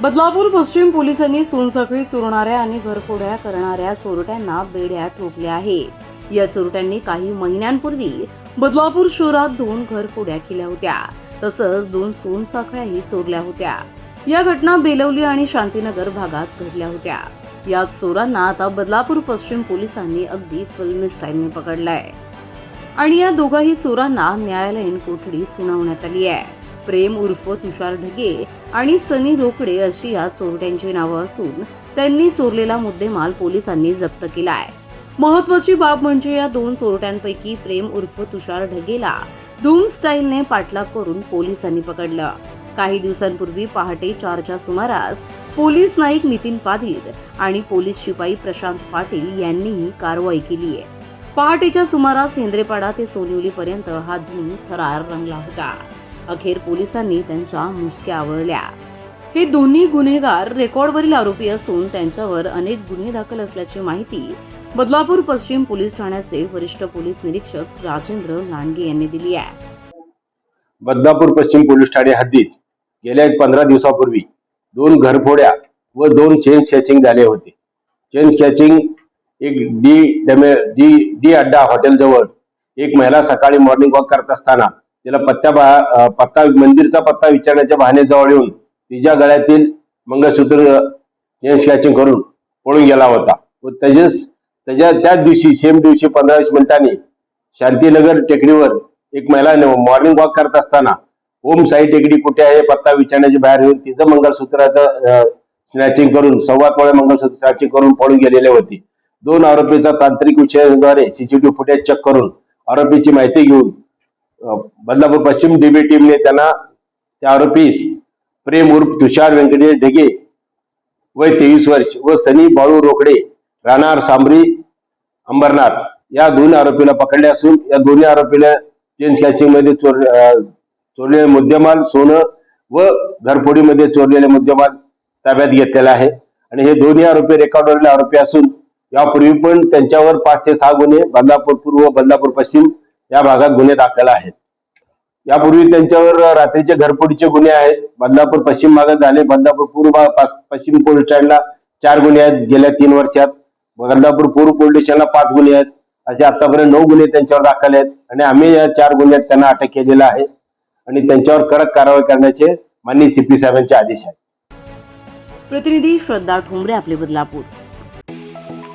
बदलापूर पश्चिम पोलिसांनी सोनसाखळी चोरणाऱ्या आणि घरफोड्या करणाऱ्या चोरट्यांना बेड्या ठोकल्या आहे या चोरट्यांनी काही महिन्यांपूर्वी बदलापूर शहरात दोन घरफोड्या केल्या होत्या. तसंच दोन सोनसाखळ्याही चोरल्या होत्या. या घटना बेलवली आणि शांतीनगर भागात घडल्या होत्या. या चोरांना आता बदलापूर पश्चिम पोलिसांनी अगदी फिल्म स्टाईलने पकडलाय. आणि या दोघाही चोरांना न्यायालयीन कोठडी सुनावण्यात आली आहे. प्रेम उर्फ तुषार ढगे आणि सनी रोकडे अशी या चोरट्यांची नावं असून त्यांनी चोरलेला मुद्देमाल पोलिसांनी जप्त केला आहे महत्वाची बाब म्हणजे या दोन चोरट्यांपैकी प्रेम उर्फ तुषार ढगेला धूम स्टाईलने पाठलाग करून पोलिसांनी पकडलं. काही दिवसांपूर्वी पहाटे चारच्या सुमारास पोलीस नाईक नितीन पाधीर आणि पोलीस शिपाई प्रशांत पाटील यांनीही कारवाई केली आहे. पहाटेच्या सुमारास हेंद्रेपाडा ते सोनिवली पर्यंत हा धूम थरार रंगला होता. अखेर पोलिसांनी त्यांच्या मुसक्या आवळल्या. हे दोन्ही गुन्हेगार रेकॉर्डवरील आरोपी असून त्यांच्यावर अनेक गुन्हे दाखल असल्याची माहिती बदलापूर पश्चिम पोलीस ठाण्याचे वरिष्ठ पोलीस निरीक्षक राजेंद्र लांडगे यांनी दिली आहे. बदलापूर पश्चिम पोलीस ठाणे हद्दीत गेल्या एक पंधरा दिवसापूर्वी दोन घरफोड्या व दोन चेन स्कॅचिंग झाले होते. चेन स्कॅचिंग एक डी डमे डी डी अड्डा हॉटेलजवळ एक महिला सकाळी मॉर्निंग वॉक करत असताना तिला पत्ता बा- पत्ता मंदिरचा पत्ता विचारण्याच्या बहाण्याजवळ येऊन तिच्या गळ्यातील मंगळसूत्र स्कॅचिंग करून पळून गेला होता. व त्याच्याच त्याच्या त्याच दिवशी सेम दिवशी पंधरा वीस मिनिटांनी शांतीनगर टेकडीवर एक महिला मॉर्निंग वॉक करत असताना ओम साई टेकडी कुठे आहे? पत्ता विचारण्याची बाहेर येऊन तिचं मंगळसूत्राचं स्नॅचिंग करून सव्वा तोळे मंगळसूत्र स्नॅचिंग करून पळून गेलेले होते. दोन आरोपीचा तांत्रिक विषयाद्वारे सीसीटीव्ही फुटेज चेक करून आरोपीची माहिती घेऊन बदलापूर पश्चिम डीबी टीमने त्यांना त्या आरोपीस प्रेम उर्फ तुषार व्यंकटेश ढगे वय तेवीस वर्ष व सनी बाळू रोकडे राहणार सांबरी अंबरनाथ या दोन आरोपीला पकडले असून या दोन्ही आरोपीला चेंज स्कॅचिंगमध्ये चोर चोरलेले मुद्देमाल सोनं व घरफोडीमध्ये चोरलेले मुद्देमाल ताब्यात घेतलेला आहे. आणि हे दोन्ही आरोपी रेकॉर्डवरील आरोपी असून यापूर्वी पण त्यांच्यावर पाच ते सहा गुन्हे बदलापूर पूर्व बदलापूर पश्चिम या भागात गुन्हे दाखल आहेत. यापूर्वी त्यांच्यावर रात्रीचे घरफोडीचे गुन्हे आहेत. बदलापूर पश्चिम भागात झाले. बदलापूर पूर्व पश्चिम पोलीस स्टेशनला चार गुन्हे आहेत गेल्या तीन वर्षात. बदलापूर पूर्व पोलीस स्टेशनला पाच गुन्हे आहेत. असे आतापर्यंत नऊ गुन्हे त्यांच्यावर दाखल आहेत आणि आम्ही या चार गुन्ह्यात त्यांना अटक केलेला आहे आणि त्यांच्यावर कडक कारवाई करण्याचे माननीय सीपी साहेबांचे आदेश आहेत. प्रतिनिधी श्रद्धा ठोंबरे आपले बदलापूर.